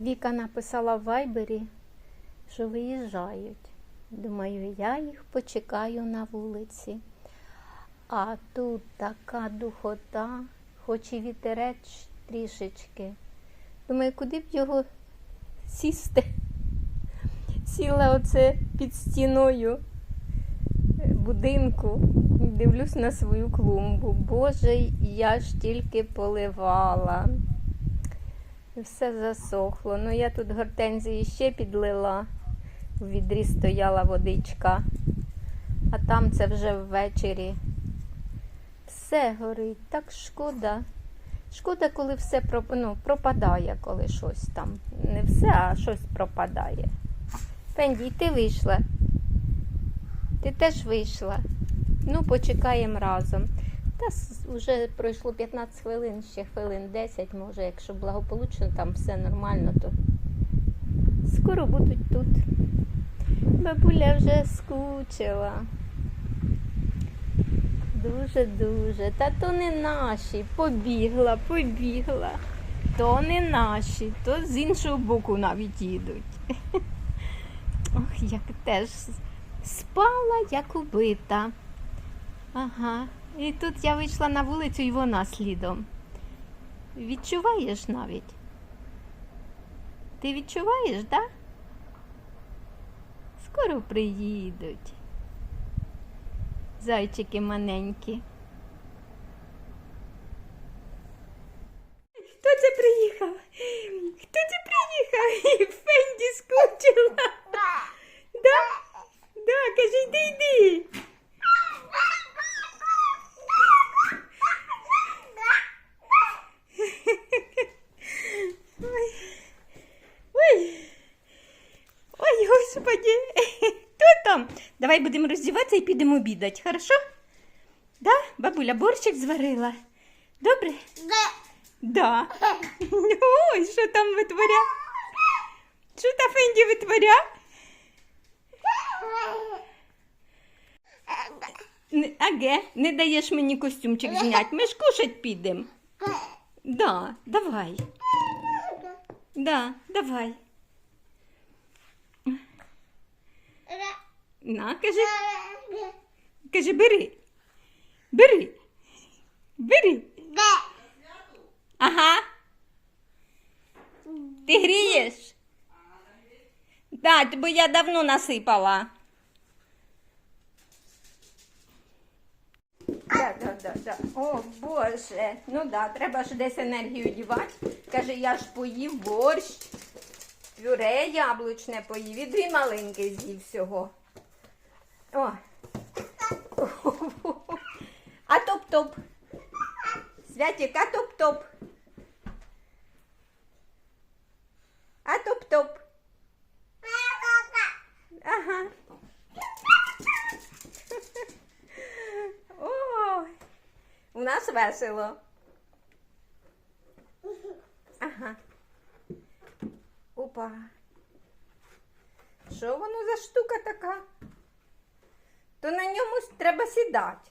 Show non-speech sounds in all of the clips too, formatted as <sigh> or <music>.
Віка написала в вайбері, що виїжджають. Думаю, я їх почекаю на вулиці. А тут така духота, хоч і вітерець трішечки. Думаю, куди б його сісти? Сіла оце під стіною будинку, дивлюсь на свою клумбу. Боже, я ж тільки поливала. Все засохло. Ну я тут гортензії ще підлила. У відрі стояла водичка, а там це вже ввечері. Все горить, так шкода. Шкода, коли все ну, пропадає, коли щось там. Не все, а щось пропадає. Пенді, ти вийшла. Ти теж вийшла. Ну, почекаємо разом. Та вже пройшло 15 хвилин, ще хвилин 10, може, якщо благополучно, там все нормально, то скоро будуть тут. Бабуля вже скучила. Дуже-дуже. Та то не наші. Побігла, побігла. То не наші, то з іншого боку навіть їдуть. <laughs> Ох, як теж спала, як убита. Ага. І тут я вийшла на вулицю і вона слідом. Відчуваєш навіть? Ти відчуваєш? Да? Скоро приїдуть. Зайчики маленькі. Хто це приїхав? Хто це приїхав? Фенді скучила. Да? Да, каже, йди, йди. Ой. Ой. Ой, господи. Хто там? Давай будемо роздіватися і підемо обідати, хорошо? Да? Бабуля борщик зварила. Добре? Да. Ой, що там витворя? Що та Фенді витворя? Аге, не даєш мені костюмчик зняти. Ми ж кушать підемо. Да, давай. Да, давай. На, кажи, кажи, бери. Бери. Бери. Ага. Ти грієш? Так, бо я давно насипала. Да, да, да, да. О, Боже. Ну да, треба ж десь енергію дівати. Каже, я ж поїв борщ, пюре яблучне поїв і дві малинки з'їв всього. О. А топ-топ. Святик, а топ-топ. А топ-топ. Ага. Ой, у нас весело. Ага. Опа. Що воно за штука така? То на ньому треба сідати.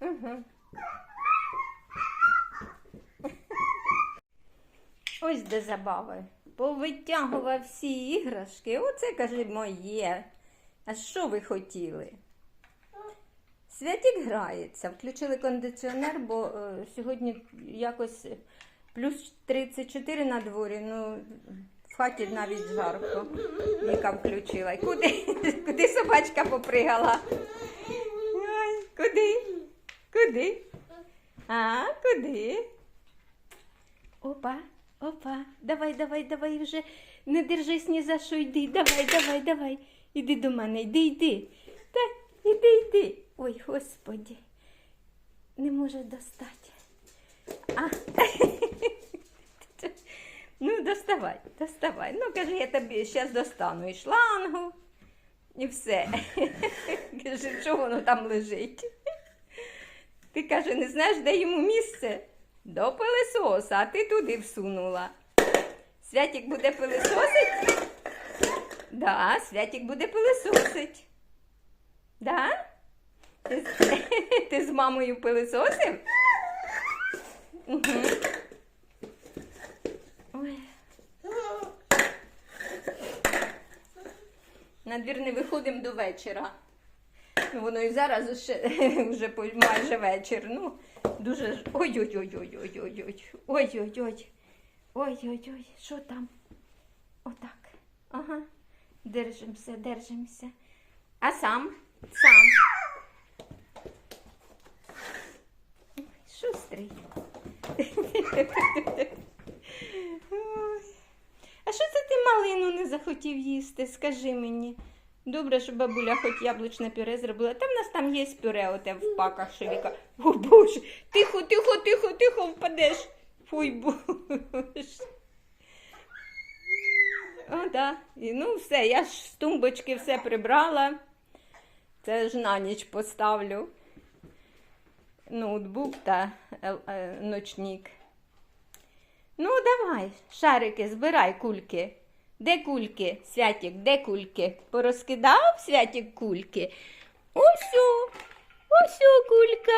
Угу. Ось де забави. Повитягував всі іграшки. Оце, каже, моє. А що ви хотіли? Святік грається. Включили кондиціонер, бо е, сьогодні якось плюс 34 на дворі. Ну, в хаті навіть жарко. Віка включила. Куди, куди собачка попригала? Ой, куди? Куди? А, куди? Опа, опа, давай, давай, давай вже. Не держись ні за що, йди, давай, давай, давай. Іди до мене, йди, йди. Та, іди, йди. Ой, господі. Не може достати. А. <laughs> Ну, доставай, доставай. Ну, каже, я тобі зараз достану і шлангу, і все. <laughs> Каже, що воно там лежить? Ти каже, не знаєш, де йому місце? До пилисоса, а ти туди всунула. Святік буде пилисосить? Да, Святік буде пилисосить. Да? Ти, <laughs> ти з мамою пилисосив? Угу. На двір не виходимо до вечора. Воно і зараз ще, <laughs> вже майже вечір. Ну, дуже. Ой-ой-ой-ой-ой-ой-ой. Ой-ой-ой. Ой-ой-ой. Що там? Отак. Ага. Держимося, держимося. А сам? Сам. Шустрий. <laughs> Ой. А що це ти малину не захотів їсти? Скажи мені. Добре, що бабуля хоч яблучне пюре зробила. Та в нас там є пюре оте в паках шевіка. О Боже, тихо, тихо, тихо, тихо, впадеш. Фуй Боже. О, да. І, ну, все, я ж з тумбочки все прибрала. Це ж на ніч поставлю. Ноутбук та е, е, ночник. Ну, давай, шарики, збирай кульки. Де кульки, Святік, де кульки? Порозкидав Святік кульки? Ось о кулька.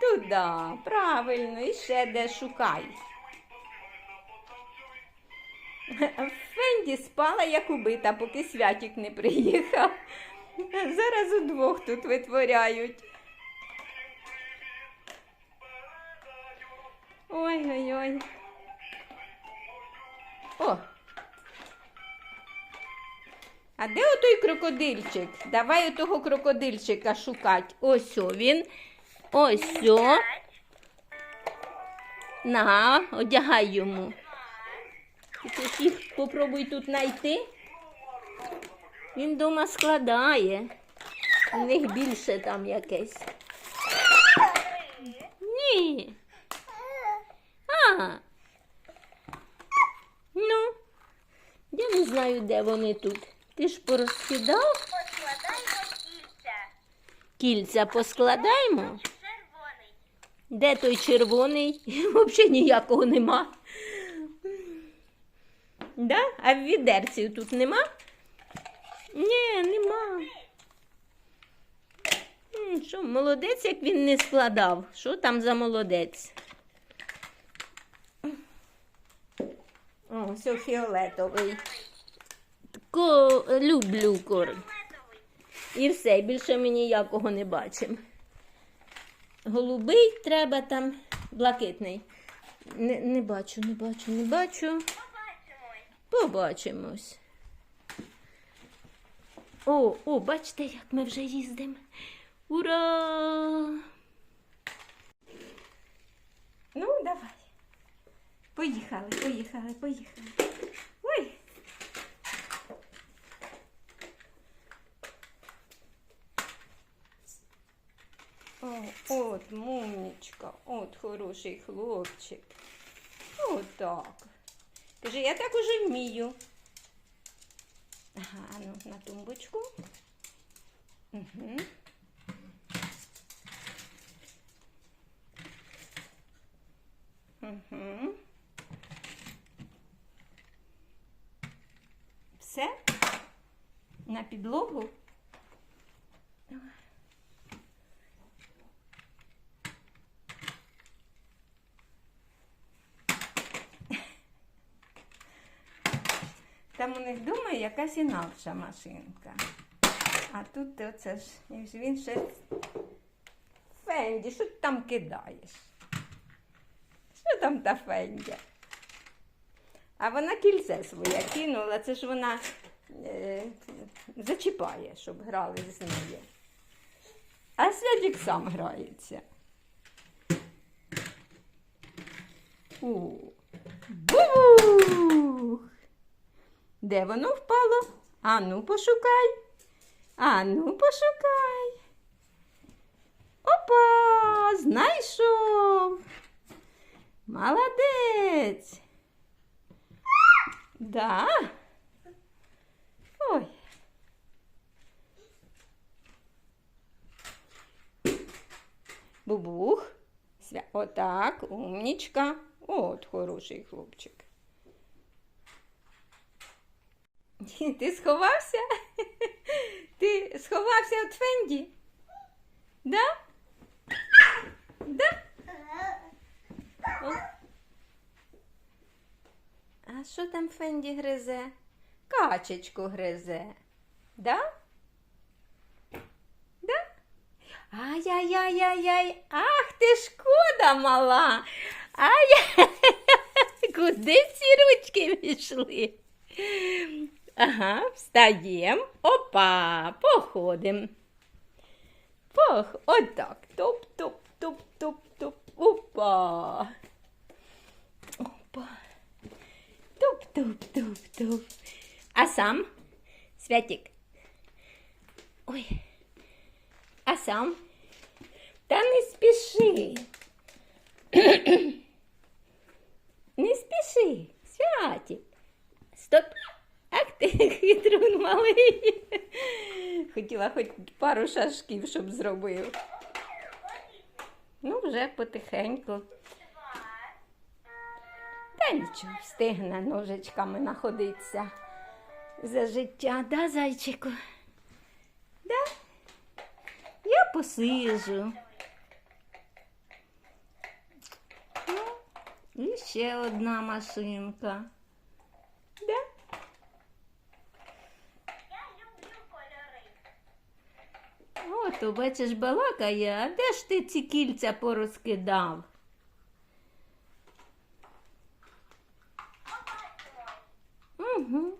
Туда, правильно, і ще де шукай. Фенді спала як убита, поки святік не приїхав. Зараз удвох тут витворяють. Ой-ой-ой. О. А де отой крокодильчик? Давай отого крокодильчика шукати. Ось о він. Ось. На, одягай йому. Попробуй тут знайти. Він вдома складає. У них більше там якесь. Ні. А. Ну, я не знаю, де вони тут. Ти ж порозкидав? Поскладаємо кільця. Кільця поскладаємо. Червоний. Де той червоний? <laughs> Взагалі ніякого нема. Да? А в відерці тут нема? Ні, нема. Що, молодець, як він не складав? Що там за молодець? О, все фіолетовий. Ко... Люблю корм. І все, більше ми ніякого не бачимо. Голубий треба там, блакитний. Не, не бачу, не бачу, не бачу. Побачимось. О, о, бачите, як ми вже їздимо. Ура! Ну, давай. Поїхали, поїхали, поїхали. Ой. О, от мумнічка, от хороший хлопчик. Отак. Каже, я так уже вмію. Ага, ну на тумбочку. Угу. Угу. Все? На підлогу? Там у них вдома якась інакша машинка. А тут оце ж він ще. Фенді, що ти там кидаєш? Що там та Фендя? А вона кільце своє кинула, це ж вона е, зачіпає, щоб грали з нею. А Святік сам грається. У. Де воно впало? Ану, пошукай. Ану, пошукай. Опа, знайшов. Молодець. Да. Ой. Бубух. Отак, умнічка. От хороший хлопчик. Ти сховався? <laughs> Ти сховався від Фенді? Да? Да? О. А Що там Фенді гризе? Качечку гризе. Да? Да? Ай-яй-яй-яй-яй. Ах ти шкода мала. Ай, куди ці ручки пішли? Ага, встаємо. Опа, походимо. Пох, отак. Топ-топ-топ-топ-топ. Опа. Опа. Туп-туп-туп-туп. А сам? Святик. Ой. А сам? Та не спіши. <coughs> не спіши, Святик. Стоп. Ти <laughs> хитрун малий. Хотіла хоч пару шашків, щоб зробив. Ну, вже потихеньку. Та нічого, встигне ножичками находитися за життя, да, зайчику? Да? Я посижу. Ну, і ще одна машинка. Да? Я люблю кольори. От, бачиш, балакає, а де ж ти ці кільця порозкидав? Угу.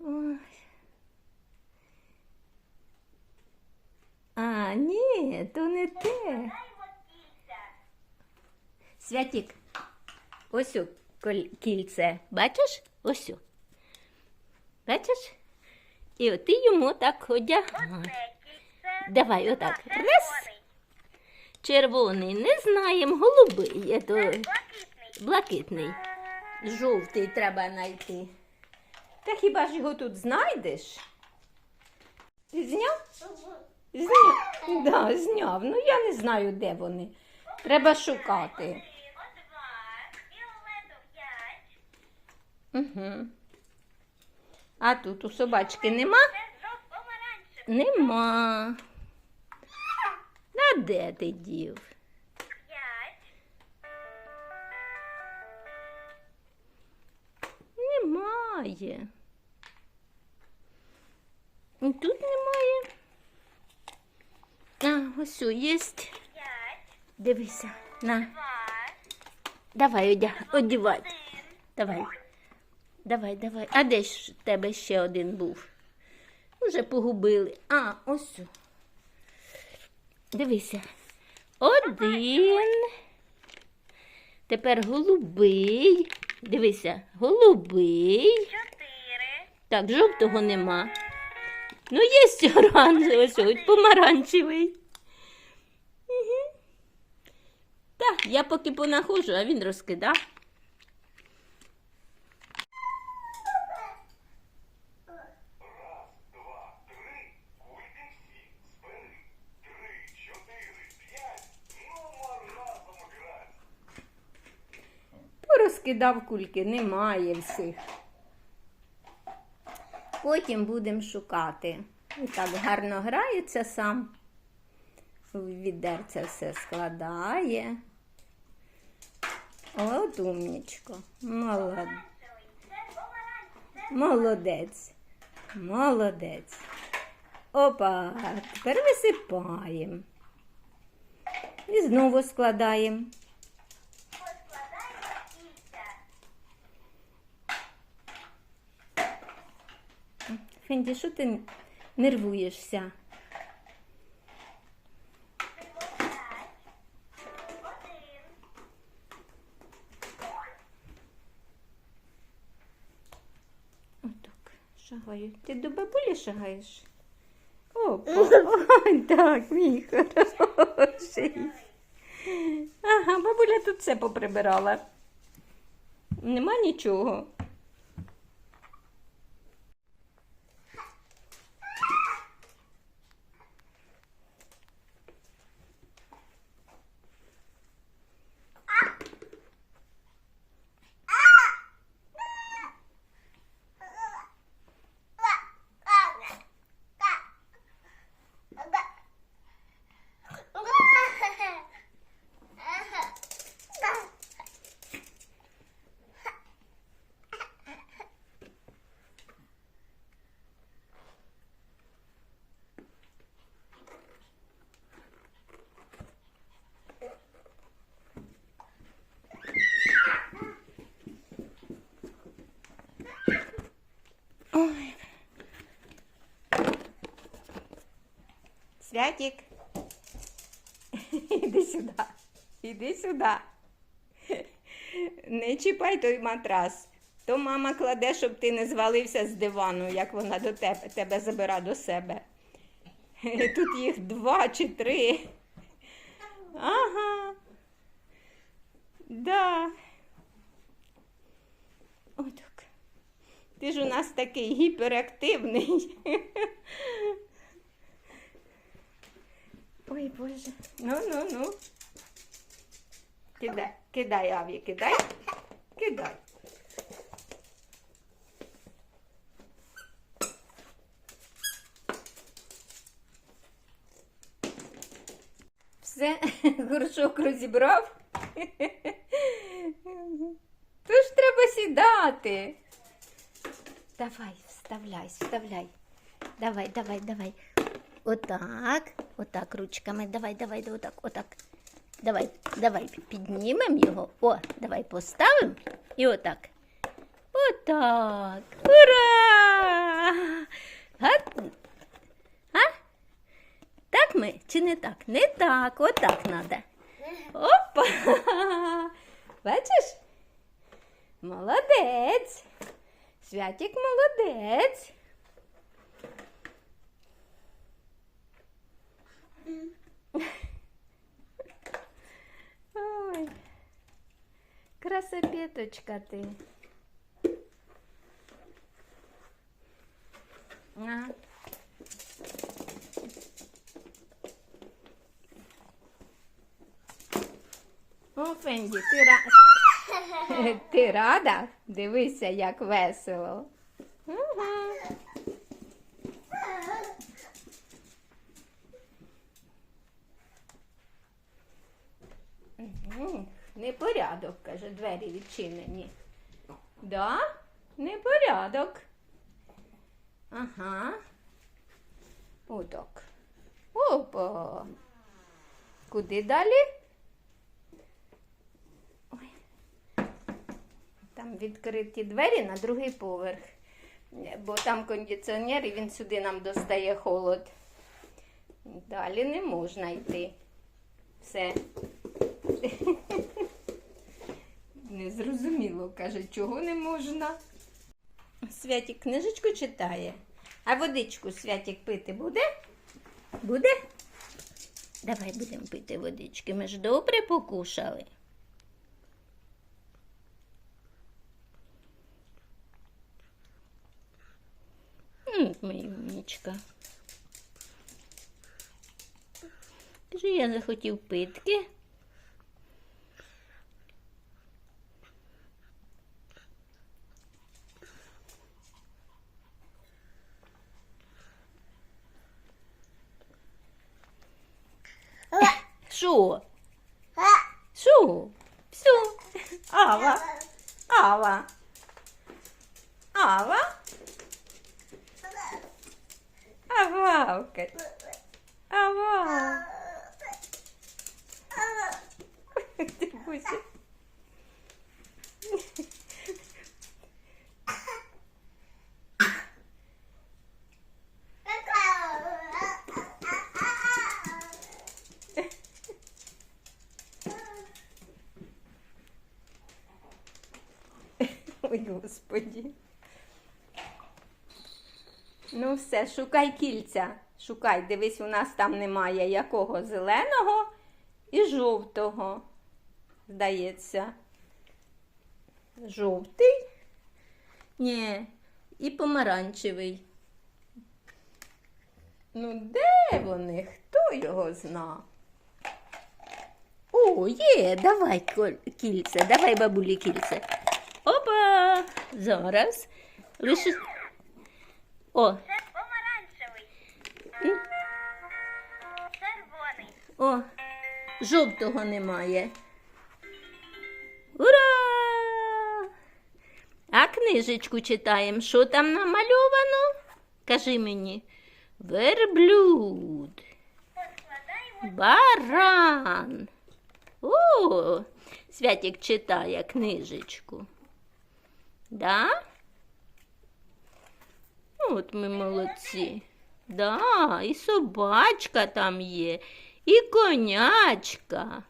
Ой. А, ні, то не те. Святік, ось о кільце. Бачиш? Ось. о. Бачиш? І от ти йому так одягай. Давай, отак. Раз. червоний. Не знаємо, голубий. є то Блакитний. Жовтий треба знайти. Та хіба ж його тут знайдеш? Ти зняв? Зняв. Да, зняв. Ну я не знаю, де вони. Треба шукати. Угу. А тут у собачки нема? Нема. А де ти дів? Немає. І тут немає. А, ось є. Дивися. На. Давай, одяг, одівай. Давай. Давай, давай. А де ж в тебе ще один був? Уже погубили. А, ось. Дивися. Один. Тепер голубий. Дивися, голубий. Чотири. Так, жовтого нема. Ну, є оранжевий, ось ось помаранчевий. Угу. Так, я поки понаходжу, а він розкидав. два, три, кульки всі, збери, три, чотири, п'ять, ну разом грати. Порозкидав кульки, немає всіх. Потім будемо шукати. І так гарно грається сам. Відерце все складає. От умнічко. Молод... Це помаранчевий. Це Молодець. Молодець. Опа, тепер висипаємо. І знову складаємо. Фенді, що ти нервуєшся? Отак, шагаю. Ти до бабулі шагаєш? Опа. Ой, <laughs> так, мій хороший. Ага, бабуля тут все поприбирала. Нема нічого. Святік. <laughs> Іди сюди. Іди сюди. Не чіпай той матрас. То мама кладе, щоб ти не звалився з дивану, як вона до тебе, тебе забира до себе. <laughs> Тут їх два чи три. Ага. Да. Отак. Ти ж у нас такий гіперактивний. <laughs> Ой, Боже. Ну, ну, ну. Кидай, кидай, Аві, кидай. Кидай. Все, <laughs> горшок розібрав. Тож треба сідати. Давай, вставляй, вставляй. Давай, давай, давай. Отак, отак ручками. Давай, давай, отак, отак. Давай, давай, піднімемо його. О, давай поставимо і отак. Отак. Ура! А? А? Так ми чи не так? Не так, отак треба. Опа! Бачиш? Молодець. Святік молодець. Ой, красопеточка ти. Ага. О, Фенді, ти, ра... <laughs> ти рада? Дивися, як весело. Ага. Непорядок, каже, двері відчинені. Да? Непорядок. Ага. Отак. Опа. Куди далі? Ой. Там відкриті двері на другий поверх. Бо там кондиціонер і він сюди нам достає холод. Далі не можна йти. Все. <laughs> Незрозуміло, каже, чого не можна. Святік книжечку читає. А водичку Святік пити буде? Буде? Давай будемо пити водички. Ми ж добре покушали. Моя умнічка. Кажи, я захотів питки. Що? Що? Все. Ава. Ава. Ава. Ававка. Ава. Ти Буся. Ой, господі. Ну, все, шукай кільця. Шукай, дивись, у нас там немає якого зеленого і жовтого. Здається. Жовтий? Ні, і помаранчевий. Ну, де вони? Хто його зна? О, є, давай кільце, давай бабулі кільце. Опа! Зараз. Лише. О, Це помаранчевий. Червоний. о, жовтого немає. Ура! А книжечку читаємо. Що там намальовано? Кажи мені. Верблюд. Баран. О, Святік читає книжечку. Да? От ми молодці. Да, і собачка там є, і конячка.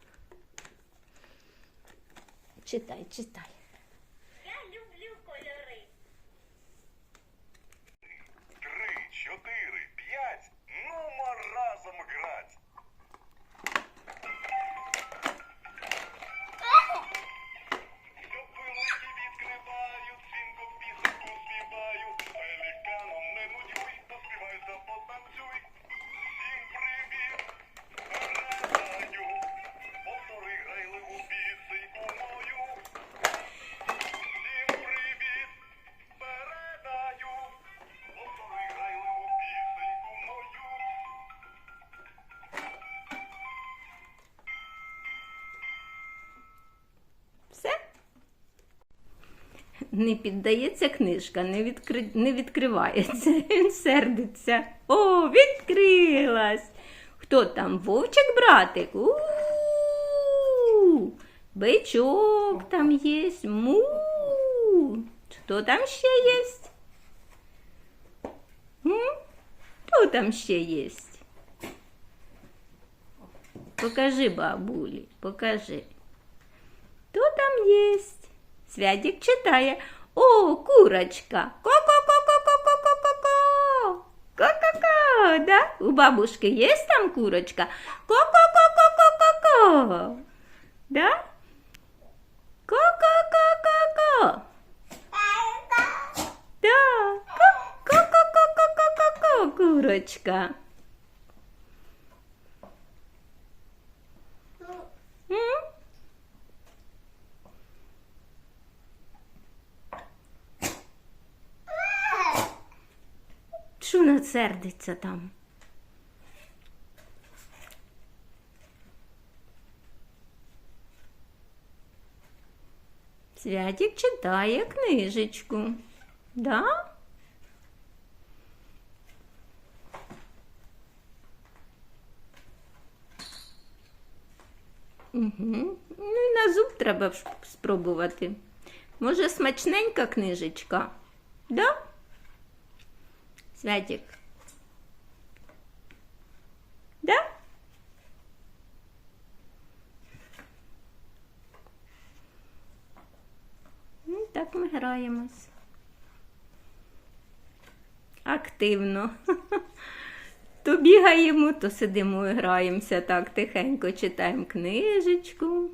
Читай, читай. Не піддається книжка, не, відкри... не відкривається. <laughs> Він сердиться. О, відкрилась. Хто там? Вовчик братик? У-у-у! Бичок там є. Му. Хто там ще є? Хто там ще є? Покажи бабулі, покажи. Хто там єсть? Святик читає. О, курочка. Ко-ко-ко-ко-ко-ко-ко-ко. Ко-ко-ко, да? У бабушки є там курочка? Ко-ко-ко-ко-ко-ко. Да? Ко-ко-ко-ко-ко. Да. Ко-ко-ко-ко-ко-ко, курочка. М? Що вона сердиться там? Святик читає книжечку. Да? Угу. Ну і на зуб треба спробувати. Може, смачненька книжечка? Да? Святик. Да? Ну, так ми граємось. Активно. <laughs> То бігаємо, то сидимо і граємося так тихенько, читаємо книжечку.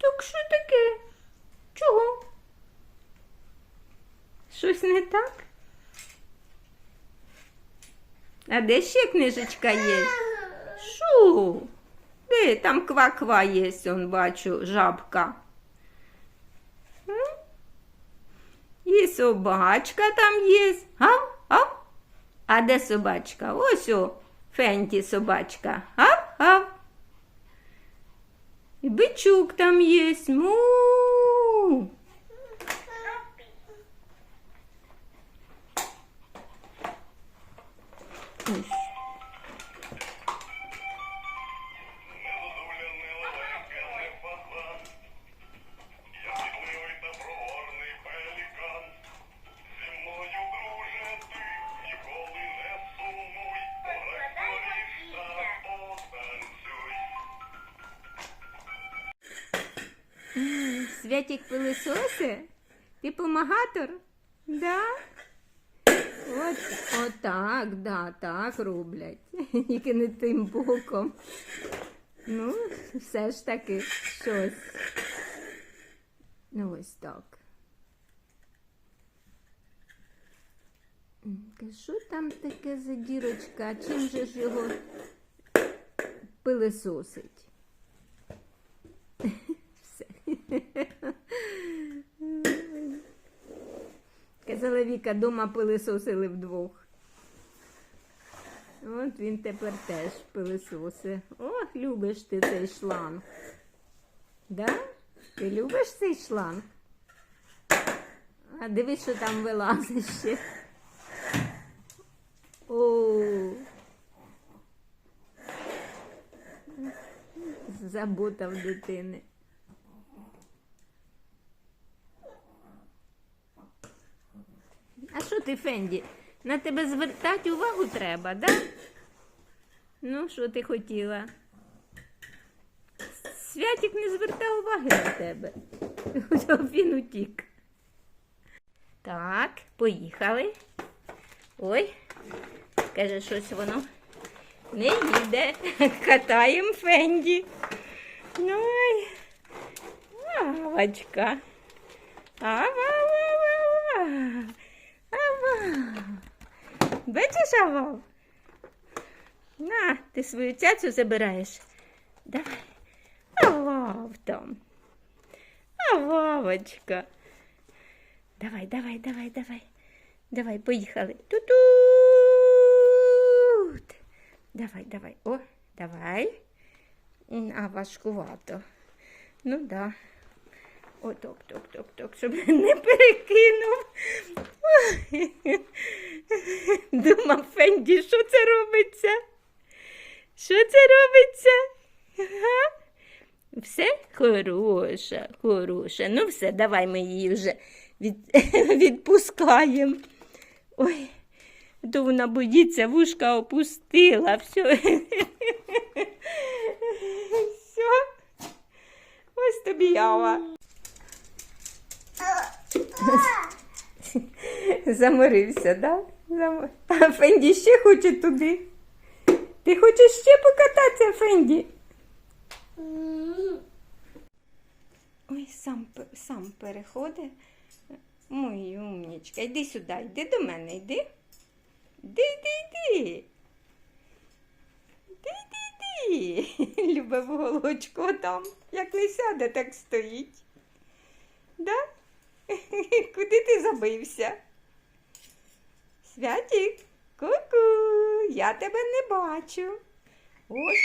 Так що таке? Чого? Щось не так? А де ще книжечка є? Що? Де там ква-ква є, он бачу, жабка. І собачка там є. Гав, гав. А де собачка? Ось о, Фенті собачка. Гав, гав. І бичук там є. Му. Ти помагатор? Да? От, отак, да, так роблять. <laughs> Тільки не тим боком. Ну, все ж таки щось. Ну, ось так. Що там таке за дірочка? Чим же ж його пилисосить? Все. Казала Віка, дома пилисосили вдвох. От він тепер теж пилисоси. Ох, любиш ти цей шланг. Да? Ти любиш цей шланг? А дивись, що там вилазить ще. О. Забота дитини. А що ти, Фенді? На тебе звертати увагу треба, да? Ну, що ти хотіла? Святик не звертав уваги на тебе. <laughs> Він утік. Так, поїхали. Ой, каже, щось воно не їде. <laughs> Катаємо Фенді. Ну, ой, Авочка. Ава-ва-ва-ва. Бачиш, Ава? На, ти свою цяцю забираєш. Давай. Авав там. Ававочка. Давай, давай, давай, давай. Давай, поїхали. Ту-тут. Давай, давай. О, давай. А важкувато. Ну да. О, ток, ток, ток, щоб не перекинув. Думав Фенді, що це робиться? Що це робиться? Ага. Все хороша, хороша. Ну все, давай ми її вже від... <laughs> відпускаємо. Ой, то вона боїться, вушка опустила. Все. <laughs> Все. Ось тобі ява. <laughs> Заморився, да? Зам... А Фенді ще хоче туди. Ти хочеш ще покататися, Фенді? Ой, сам, сам переходить. Мой умнічка, йди сюди, йди до мене, йди. Йди, йди, йди. Йди, йди, йди. <laughs> Любе в голочку там. Як не сяде, так стоїть. Да? <laughs> Куди ти забився? Святік, ку-ку, я тебе не бачу. Ось.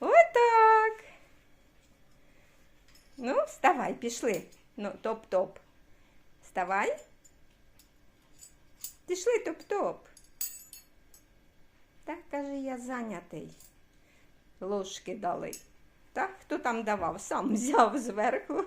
Отак. Ну, вставай, пішли. Ну, топ-топ. Вставай. Пішли топ-топ. Так, каже, я зайнятий. Ложки дали. Так, хто там давав? Сам <laughs> взяв зверху.